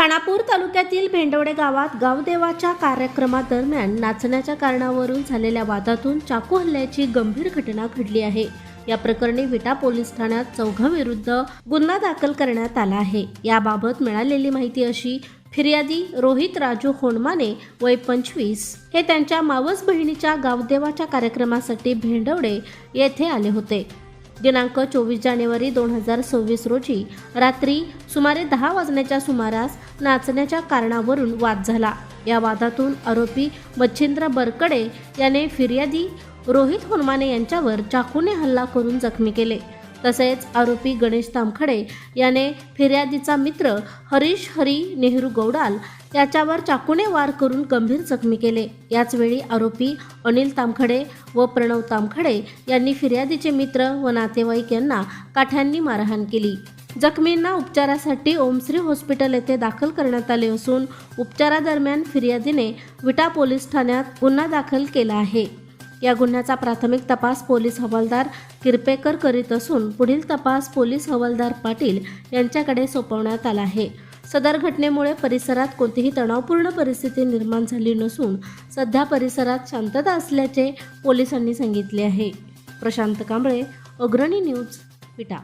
खानापूर तालुक्यातील भेंडवडे गावात गावदेवाच्या कार्यक्रमादरम्यान नाचण्याच्या कारणावरून झालेल्या वादातून चाकू हल्ल्याची गंभीर घटना घडली आहे. या प्रकरणी विटा पोलीस ठाण्यात चौघाविरुद्ध गुन्हा दाखल करण्यात आला आहे. याबाबत मिळालेली माहिती अशी फिर्यादी रोहित राजू होणमाने वय पंचवीस. हे त्यांच्या मावस बहिणीच्या गावदेवाच्या कार्यक्रमासाठी भेंडवडे येथे आले होते. दिनांक चोवीस जानेवारी दोन हजार सव्वीस रोजी रात्री सुमारे दहा वाजण्याच्या सुमारास नाचण्याच्या कारणावरून वाद झाला. या वादातून आरोपी मच्छिंद्र बरकडे याने फिर्यादी रोहित होनमाने यांच्यावर चाकूने हल्ला करून जखमी केले. तसेच आरोपी गणेश तामखडे याने फिर्यादीचा मित्र हरीश हरी नेहरू गौडाल याच्यावर चाकूने वार करून गंभीर जखमी केले. याचवेळी आरोपी अनिल तामखडे व प्रणव तामखडे यांनी फिर्यादीचे मित्र व नातेवाईक यांना काठ्यांनी मारहाण केली. जखमींना उपचारासाठी ओमश्री हॉस्पिटल येथे दाखल करण्यात आले असून उपचारादरम्यान फिर्यादीने विटा पोलीस ठाण्यात गुन्हा दाखल केला आहे. या गुन्ह्याचा प्राथमिक तपास पोलीस हवालदार किरपेकर करीत असून पुढील तपास पोलीस हवालदार पाटील यांच्याकडे सोपवण्यात आला आहे. सदर घटनेमुळे परिसरात कोणतीही तणावपूर्ण परिस्थिती निर्माण झाली नसून सध्या परिसरात शांतता असल्याचे पोलिसांनी सांगितले आहे. प्रशांत कांबळे अग्रणी न्यूज विटा.